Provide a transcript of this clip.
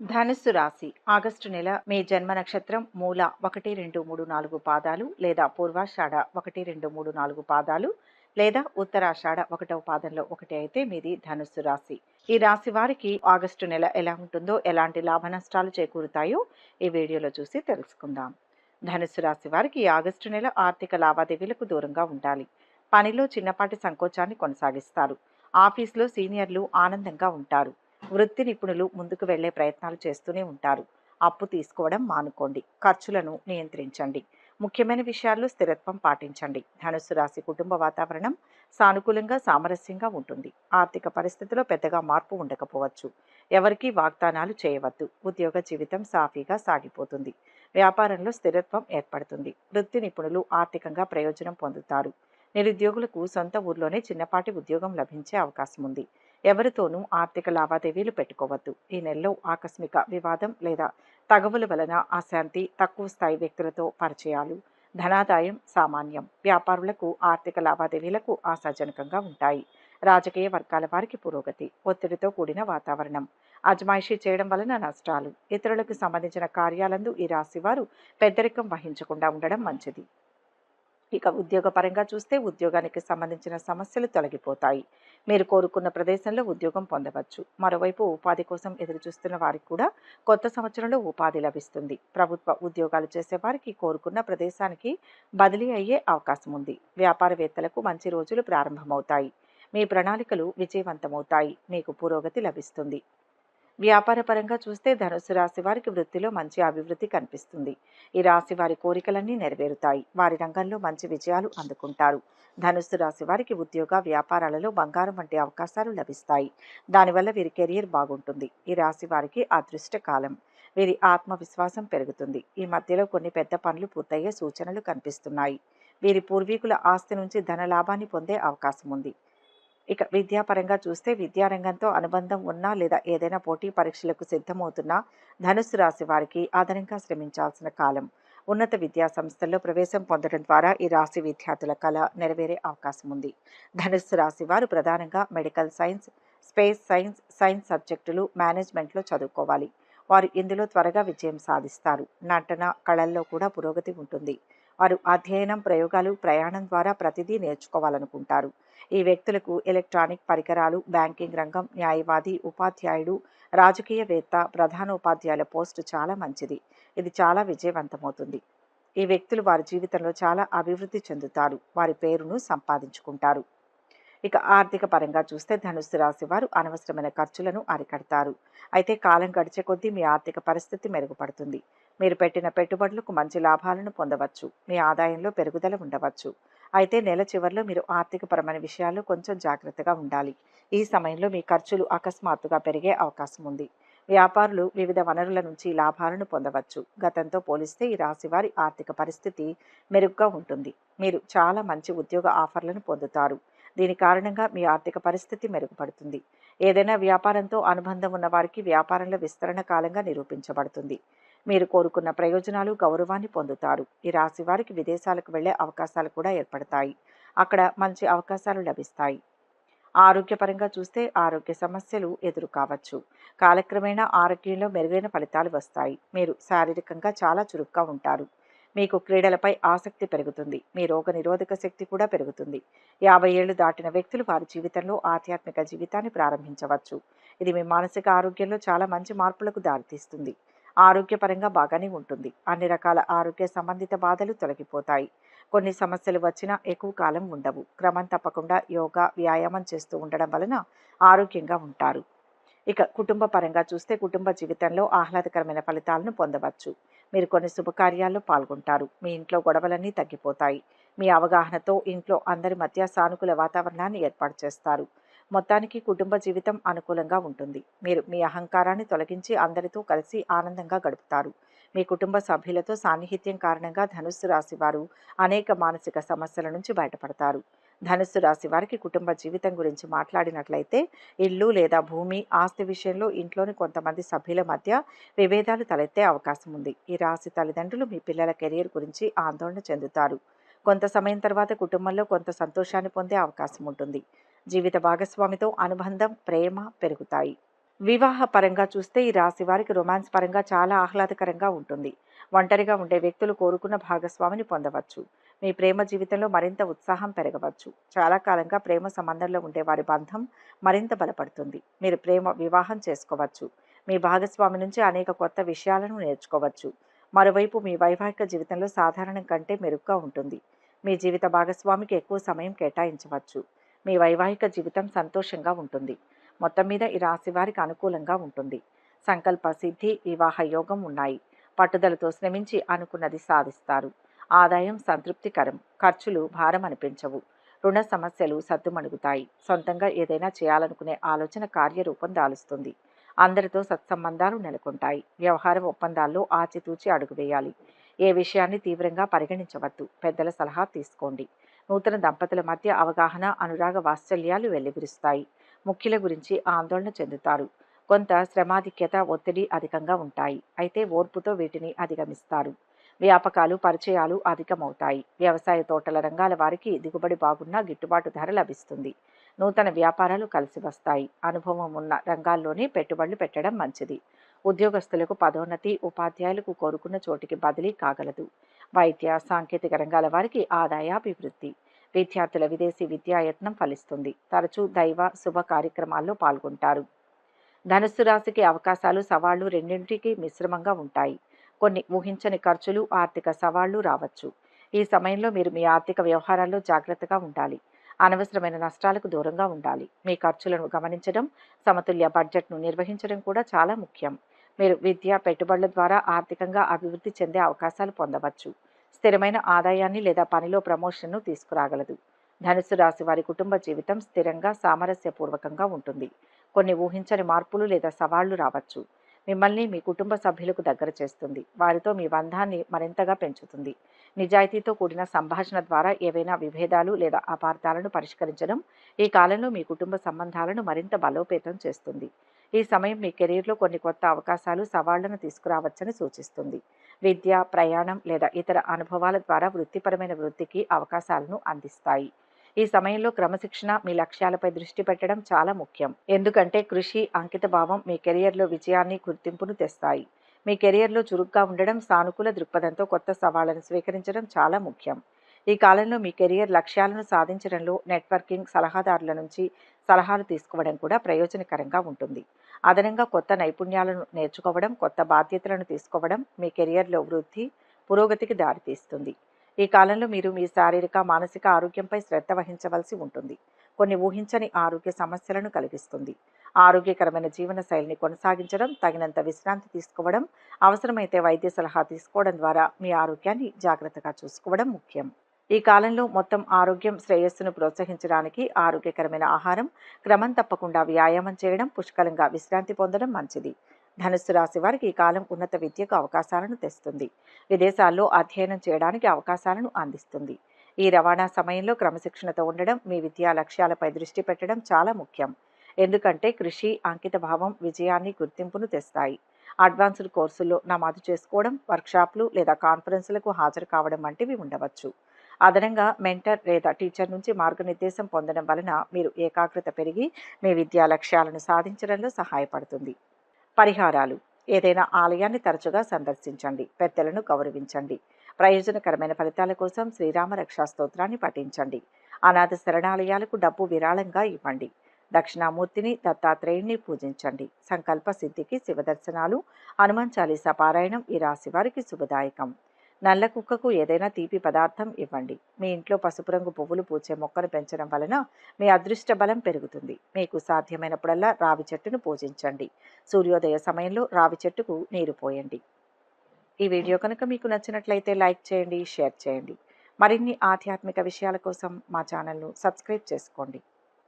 ధనుస్సు రాశి. ఆగస్టు నెల మీ జన్మ నక్షత్రం మూల ఒకటి రెండు మూడు నాలుగు పాదాలు లేదా పూర్వాషాఢ ఒకటి రెండు మూడు నాలుగు పాదాలు లేదా ఉత్తరాషాఢ ఒకటవ పాదంలో ఒకటి అయితే మీది ధనుస్సు రాశి. ఈ రాశి వారికి ఆగస్టు నెల ఎలా ఉంటుందో ఎలాంటి లాభ నష్టాలు చేకూరుతాయో ఈ వీడియోలో చూసి తెలుసుకుందాం. ధనుస్సు రాశి వారికి ఆగస్టు నెల ఆర్థిక లావాదేవీలకు దూరంగా ఉండాలి. పనిలో చిన్నపాటి సంకోచాన్ని కొనసాగిస్తారు. ఆఫీస్లో సీనియర్లు ఆనందంగా ఉంటారు. వృత్తి నిపుణులు ముందుకు వెళ్ళే ప్రయత్నాలు చేస్తూనే ఉంటారు. అప్పు తీసుకోవడం మానుకోండి. ఖర్చులను నియంత్రించండి. ముఖ్యమైన విషయాల్లో స్థిరత్వం పాటించండి. ధనుసు రాశి కుటుంబ వాతావరణం సానుకూలంగా సామరస్యంగా ఉంటుంది. ఆర్థిక పరిస్థితిలో పెద్దగా మార్పు ఉండకపోవచ్చు. ఎవరికీ వాగ్దానాలు చేయవద్దు. ఉద్యోగ జీవితం సాఫీగా సాగిపోతుంది. వ్యాపారంలో స్థిరత్వం ఏర్పడుతుంది. వృత్తి నిపుణులు ఆర్థికంగా ప్రయోజనం పొందుతారు. నిరుద్యోగులకు సొంత ఊర్లోనే చిన్నపాటి ఉద్యోగం లభించే అవకాశం ఉంది. ఎవరితోనూ ఆర్థిక లావాదేవీలు పెట్టుకోవద్దు. ఈ నెలలో ఆకస్మిక వివాదం లేదా తగవుల వలన అశాంతి తక్కువ స్థాయి వ్యక్తులతో పరిచయాలు ధనాదాయం సామాన్యం వ్యాపారులకు ఆర్థిక లావాదేవీలకు ఆశాజనకంగా ఉంటాయి. రాజకీయ వర్గాల వారికి పురోగతి ఒత్తిడితో కూడిన వాతావరణం అజమాయిషీ చేయడం వలన నష్టాలు ఇతరులకు సంబంధించిన కార్యాలందు ఈ రాశి వారు పెద్దరికం వహించకుండా ఉండడం మంచిది. ఇక ఉద్యోగపరంగా చూస్తే ఉద్యోగానికి సంబంధించిన సమస్యలు తొలగిపోతాయి. మీరు కోరుకున్న ప్రదేశంలో ఉద్యోగం పొందవచ్చు. మరోవైపు ఉపాధి కోసం ఎదురు చూస్తున్న వారికి కూడా కొత్త సంవత్సరంలో ఉపాధి లభిస్తుంది. ప్రభుత్వ ఉద్యోగాలు చేసేవారికి కోరుకున్న ప్రదేశానికి బదిలీ అయ్యే అవకాశం ఉంది. వ్యాపారవేత్తలకు మంచి రోజులు ప్రారంభమవుతాయి. మీ ప్రణాళికలు విజయవంతమవుతాయి. మీకు పురోగతి లభిస్తుంది. వ్యాపార పరంగా చూస్తే ధనుసు రాశి వారికి వృత్తిలో మంచి అభివృద్ధి కనిపిస్తుంది. ఈ రాశి వారి కోరికలన్నీ నెరవేరుతాయి. వారి రంగంలో మంచి విజయాలు అందుకుంటారు. ధనుస్సు రాశి వారికి ఉద్యోగ వ్యాపారాలలో బంగారం వంటి అవకాశాలు లభిస్తాయి. దానివల్ల వీరి కెరియర్ బాగుంటుంది. ఈ రాశి వారికి అదృష్ట కాలం వీరి ఆత్మవిశ్వాసం పెరుగుతుంది. ఈ మధ్యలో కొన్ని పెద్ద పనులు పూర్తయ్యే సూచనలు కనిపిస్తున్నాయి. వీరి పూర్వీకుల ఆస్తి నుంచి ధన లాభాన్ని పొందే అవకాశం ఉంది. ఇక విద్యాపరంగా చూస్తే విద్యారంగంతో అనుబంధం ఉన్నా లేదా ఏదైనా పోటీ పరీక్షలకు సిద్ధమవుతున్నా ధనుస్సు రాశి వారికి అదనంగా శ్రమించాల్సిన కాలం. ఉన్నత విద్యా సంస్థల్లో ప్రవేశం పొందడం ద్వారా ఈ రాశి విద్యార్థుల కళ నెరవేరే అవకాశం ఉంది. ధనుస్సు రాశి వారు ప్రధానంగా medical science space science science సబ్జెక్టులు మేనేజ్మెంట్లో చదువుకోవాలి. వారు ఇందులో త్వరగా విజయం సాధిస్తారు. నటన కళల్లో కూడా పురోగతి ఉంటుంది. వారు అధ్యయనం ప్రయోగాలు ప్రయాణం ద్వారా ప్రతిదీ నేర్చుకోవాలనుకుంటారు. ఈ వ్యక్తులకు ఎలక్ట్రానిక్ పరికరాలు బ్యాంకింగ్ రంగం న్యాయవాది ఉపాధ్యాయుడు రాజకీయవేత్త ప్రధాన ఉపాధ్యాయుల పోస్టు చాలా మంచిది. ఇది చాలా విజయవంతమవుతుంది. ఈ వ్యక్తులు వారి జీవితంలో చాలా అభివృద్ధి చెందుతారు. వారి పేరును సంపాదించుకుంటారు. ఇక ఆర్థిక పరంగా చూస్తే ధనుస్సు రాశి వారు అనవసరమైన ఖర్చులను అరికడతారు. అయితే కాలం గడిచే కొద్దీ మీ ఆర్థిక పరిస్థితి మెరుగుపడుతుంది. మీరు పెట్టిన పెట్టుబడులకు మంచి లాభాలను పొందవచ్చు. మీ ఆదాయంలో పెరుగుదల ఉండవచ్చు. అయితే నెల చివరిలో మీరు ఆర్థికపరమైన విషయాల్లో కొంచెం జాగ్రత్తగా ఉండాలి. ఈ సమయంలో మీ ఖర్చులు అకస్మాత్తుగా పెరిగే అవకాశం ఉంది. వ్యాపారులు వివిధ వనరుల నుంచి లాభాలను పొందవచ్చు. గతంతో పోలిస్తే ఈ రాశి వారి ఆర్థిక పరిస్థితి మెరుగ్గా ఉంటుంది. మీరు చాలా మంచి ఉద్యోగ ఆఫర్లను పొందుతారు. దీని కారణంగా మీ ఆర్థిక పరిస్థితి మెరుగుపడుతుంది. ఏదైనా వ్యాపారంతో అనుబంధం ఉన్న వారికి వ్యాపారంలో విస్తరణ కాలంగా నిరూపించబడుతుంది. మీరు కోరుకున్న ప్రయోజనాలు గౌరవాన్ని పొందుతారు. ఈ రాశి వారికి విదేశాలకు వెళ్ళే అవకాశాలు కూడా ఏర్పడతాయి. అక్కడ మంచి అవకాశాలు లభిస్తాయి. ఆరోగ్యపరంగా చూస్తే ఆరోగ్య సమస్యలు ఎదురు కావచ్చు. కాలక్రమేణా ఆరోగ్యంలో మెరుగైన ఫలితాలు వస్తాయి. మీరు శారీరకంగా చాలా చురుగ్గా ఉంటారు. మీకు క్రీడలపై ఆసక్తి పెరుగుతుంది. మీ రోగ నిరోధక శక్తి కూడా పెరుగుతుంది. యాభై ఏళ్ళు దాటిన వ్యక్తులు వారి జీవితంలో ఆధ్యాత్మిక జీవితాన్ని ప్రారంభించవచ్చు. ఇది మీ మానసిక ఆరోగ్యంలో చాలా మంచి మార్పులకు దారితీస్తుంది. ఆరోగ్యపరంగా బాగానే ఉంటుంది. అన్ని రకాల ఆరోగ్య సంబంధిత బాధలు తొలగిపోతాయి. కొన్ని సమస్యలు వచ్చినా ఎక్కువ కాలం ఉండవు. క్రమం తప్పకుండా యోగా వ్యాయామం చేస్తూ ఉండడం వలన ఆరోగ్యంగా ఉంటారు. ఇక కుటుంబ పరంగా చూస్తే కుటుంబ జీవితంలో ఆహ్లాదకరమైన ఫలితాలను పొందవచ్చు. మీరు కొన్ని శుభకార్యాల్లో పాల్గొంటారు. మీ ఇంట్లో గొడవలన్నీ తగ్గిపోతాయి. మీ అవగాహనతో ఇంట్లో అందరి మధ్య సానుకూల వాతావరణాన్ని ఏర్పాటు చేస్తారు. మొత్తానికి కుటుంబ జీవితం అనుకూలంగా ఉంటుంది. మీరు మీ అహంకారాన్ని తొలగించి అందరితో కలిసి ఆనందంగా గడుపుతారు. మీ కుటుంబ సభ్యులతో సాన్నిహిత్యం కారణంగా ధనుస్సు రాశి వారు అనేక మానసిక సమస్యల నుంచి బయటపడతారు. ధనుస్సు రాశి వారికి కుటుంబ జీవితం గురించి మాట్లాడినట్లయితే ఇల్లు లేదా భూమి ఆస్తి విషయంలో ఇంట్లోని కొంతమంది సభ్యుల మధ్య విభేదాలు తలెత్తే అవకాశం ఉంది. ఈ రాశి తల్లిదండ్రులు మీ పిల్లల కెరీర్ గురించి ఆందోళన చెందుతారు. కొంత సమయం తర్వాత కుటుంబంలో కొంత సంతోషాన్ని పొందే అవకాశం ఉంటుంది. జీవిత భాగస్వామితో అనుబంధం ప్రేమ పెరుగుతాయి. వివాహ పరంగా చూస్తే ఈ రాశి వారికి రొమాన్స్ పరంగా చాలా ఆహ్లాదకరంగా ఉంటుంది. ఒంటరిగా ఉండే వ్యక్తులు కోరుకున్న భాగస్వామిని పొందవచ్చు. మీ ప్రేమ జీవితంలో మరింత ఉత్సాహం పెరగవచ్చు. చాలా కాలంగా ప్రేమ సంబంధంలో ఉండే వారి బంధం మరింత బలపడుతుంది. మీరు ప్రేమ వివాహం చేసుకోవచ్చు. మీ భాగస్వామి నుంచి అనేక కొత్త విషయాలను నేర్చుకోవచ్చు. మరోవైపు మీ వైవాహిక జీవితంలో సాధారణం కంటే మెరుగ్గా ఉంటుంది. మీ జీవిత భాగస్వామికి ఎక్కువ సమయం కేటాయించవచ్చు. మీ వైవాహిక జీవితం సంతోషంగా ఉంటుంది. మొత్తం మీద ఈ రాశి వారికి అనుకూలంగా ఉంటుంది. సంకల్ప సిద్ధి వివాహ యోగం ఉన్నాయి. పట్టుదలతో శ్రమించి అనుకున్నది సాధిస్తారు. ఆదాయం సంతృప్తికరం ఖర్చులు భారం అనిపించవు. రుణ సమస్యలు సద్దుమణుగుతాయి. సొంతంగా ఏదైనా చేయాలనుకునే ఆలోచన కార్యరూపం దాలుస్తుంది. అందరితో సత్సంబంధాలు నెలకొంటాయి. వ్యవహార ఒప్పందాల్లో ఆచితూచి అడుగు వేయాలి ఏ విషయాన్ని తీవ్రంగా పరిగణించవద్దు. పెద్దల సలహా తీసుకోండి. నూతన దంపతుల మధ్య అవగాహన అనురాగ వాత్సల్యాలు వెల్లివిరుస్తాయి ముఖ్యుల గురించి ఆందోళన చెందుతారు. కొంత శ్రమాధిక్యత ఒత్తిడి అధికంగా ఉంటాయి. అయితే ఓర్పుతో వీటిని అధిగమిస్తారు. వ్యాపకాలు పరిచయాలు అధికమవుతాయి. వ్యవసాయ తోటల రంగాల వారికి దిగుబడి బాగున్నా గిట్టుబాటు ధర లభిస్తుంది. నూతన వ్యాపారాలు కలిసి వస్తాయి. అనుభవం ఉన్న రంగాల్లోనే పెట్టుబడులు పెట్టడం మంచిది. ఉద్యోగస్తులకు పదోన్నతి ఉపాధ్యాయులకు కోరుకున్న చోటికి బదిలీ కాగలదు. వైద్య సాంకేతిక రంగాల వారికి ఆదాయాభివృద్ధి విద్యార్థుల విదేశీ విద్యాయత్నం ఫలిస్తుంది. తరచూ దైవ శుభ కార్యక్రమాల్లో పాల్గొంటారు. ధనుస్సు రాశికి అవకాశాలు సవాళ్ళు రెండింటికి మిశ్రమంగా ఉంటాయి. కొన్ని ఊహించని ఖర్చులు ఆర్థిక సవాళ్ళు రావచ్చు. ఈ సమయంలో మీరు మీ ఆర్థిక వ్యవహారాల్లో జాగ్రత్తగా ఉండాలి. అనవసరమైన నష్టాలకు దూరంగా ఉండాలి. మీ ఖర్చులను గమనించడం సమతుల్య బడ్జెట్ను నిర్వహించడం కూడా చాలా ముఖ్యం. మీరు విద్య పెట్టుబడుల ద్వారా ఆర్థికంగా అభివృద్ధి చెందే అవకాశాలు పొందవచ్చు. స్థిరమైన ఆదాయాన్ని లేదా పనిలో ప్రమోషన్ను తీసుకురాగలదు. ధనుసు రాశి వారి కుటుంబ జీవితం స్థిరంగా సామరస్యపూర్వకంగా ఉంటుంది. కొన్ని ఊహించని మార్పులు లేదా సవాళ్ళు రావచ్చు. మిమ్మల్ని మీ కుటుంబ సభ్యులకు దగ్గర చేస్తుంది. వారితో మీ బంధాన్ని మరింతగా పెంచుతుంది. నిజాయితీతో కూడిన సంభాషణ ద్వారా ఏవైనా విభేదాలు లేదా అపార్థాలను పరిష్కరించడం ఈ కాలంలో మీ కుటుంబ సంబంధాలను మరింత బలోపేతం చేస్తుంది. ఈ సమయం మీ కెరీర్లో కొన్ని కొత్త అవకాశాలు సవాళ్ళను తీసుకురావచ్చని సూచిస్తుంది. విద్య ప్రయాణం లేదా ఇతర అనుభవాల ద్వారా వృత్తిపరమైన వృత్తికి అవకాశాలను అందిస్తాయి. ఈ సమయంలో క్రమశిక్షణ మీ లక్ష్యాలపై దృష్టి పెట్టడం చాలా ముఖ్యం. ఎందుకంటే కృషి అంకిత భావం మీ కెరియర్లో విజయాన్ని గుర్తింపును తెస్తాయి. మీ కెరియర్లో చురుగ్గా ఉండడం సానుకూల దృక్పథంతో కొత్త సవాళ్ళను స్వీకరించడం చాలా ముఖ్యం. ఈ కాలంలో మీ కెరియర్ లక్ష్యాలను సాధించడంలో నెట్వర్కింగ్ సలహాదారుల నుంచి సలహాలు తీసుకోవడం కూడా ప్రయోజనకరంగా ఉంటుంది. అదనంగా కొత్త నైపుణ్యాలను నేర్చుకోవడం కొత్త బాధ్యతలను తీసుకోవడం మీ కెరియర్లో వృద్ధి పురోగతికి దారితీస్తుంది. ఈ కాలంలో మీరు మీ శారీరక మానసిక ఆరోగ్యంపై శ్రద్ధ వహించవలసి ఉంటుంది. కొన్ని ఊహించని ఆరోగ్య సమస్యలను కలిగిస్తుంది. ఆరోగ్యకరమైన జీవన శైలిని కొనసాగించడం తగినంత విశ్రాంతి తీసుకోవడం అవసరమైతే వైద్య సలహా తీసుకోవడం ద్వారా మీ ఆరోగ్యాన్ని జాగ్రత్తగా చూసుకోవడం ముఖ్యం. ఈ కాలంలో మొత్తం ఆరోగ్యం శ్రేయస్సును ప్రోత్సహించడానికి ఆరోగ్యకరమైన ఆహారం క్రమం తప్పకుండా వ్యాయామం చేయడం పుష్కలంగా విశ్రాంతి పొందడం మంచిది. ధనుస్సు రాశి వారికి ఈ కాలం ఉన్నత విద్యకు అవకాశాలను తెస్తుంది. విదేశాల్లో అధ్యయనం చేయడానికి అవకాశాలను అందిస్తుంది. ఈ రవాణా సమయంలో క్రమశిక్షణతో ఉండడం మీ విద్యా లక్ష్యాలపై దృష్టి పెట్టడం చాలా ముఖ్యం. ఎందుకంటే కృషి అంకిత భావం విజయాన్ని గుర్తింపును తెస్తాయి. అడ్వాన్స్డ్ కోర్సుల్లో నమోదు చేసుకోవడం వర్క్షాప్లు లేదా కాన్ఫరెన్సులకు హాజరు కావడం వంటివి ఉండవచ్చు. అదనంగా మెంటర్ లేదా టీచర్ నుంచి మార్గనిర్దేశం పొందడం వలన మీరు ఏకాగ్రత పెరిగి మీ విద్యా లక్ష్యాలను సాధించడంలో సహాయపడుతుంది. పరిహారాలు. ఏదైనా ఆలయాన్ని తరచుగా సందర్శించండి. పెద్దలను గౌరవించండి. ప్రయోజనకరమైన ఫలితాల కోసం శ్రీరామ రక్షా స్తోత్రాన్ని పఠించండి. అనాథ శరణాలయాలకు డబ్బు విరాళంగా ఇవ్వండి. దక్షిణామూర్తిని దత్తాత్రేయుణ్ణి పూజించండి. సంకల్ప సిద్ధికి శివదర్శనాలు హనుమాన్ చాలీసా పారాయణం ఈ రాశి వారికి శుభదాయకం. నల్ల కుక్కకు ఏదైనా తీపి పదార్థం ఇవ్వండి. మీ ఇంట్లో పసుపు రంగు పువ్వులు పూచే మొక్కను పెంచడం వలన మీ అదృష్ట బలం పెరుగుతుంది. మీకు సాధ్యమైనప్పుడల్లా రావి చెట్టును పూజించండి. సూర్యోదయ సమయంలో రావి చెట్టుకు నీరు పోయండి. ఈ వీడియో కనుక మీకు నచ్చినట్లయితే లైక్ చేయండి షేర్ చేయండి. మరిన్ని ఆధ్యాత్మిక విషయాల కోసం మా ఛానల్ను సబ్స్క్రైబ్ చేసుకోండి.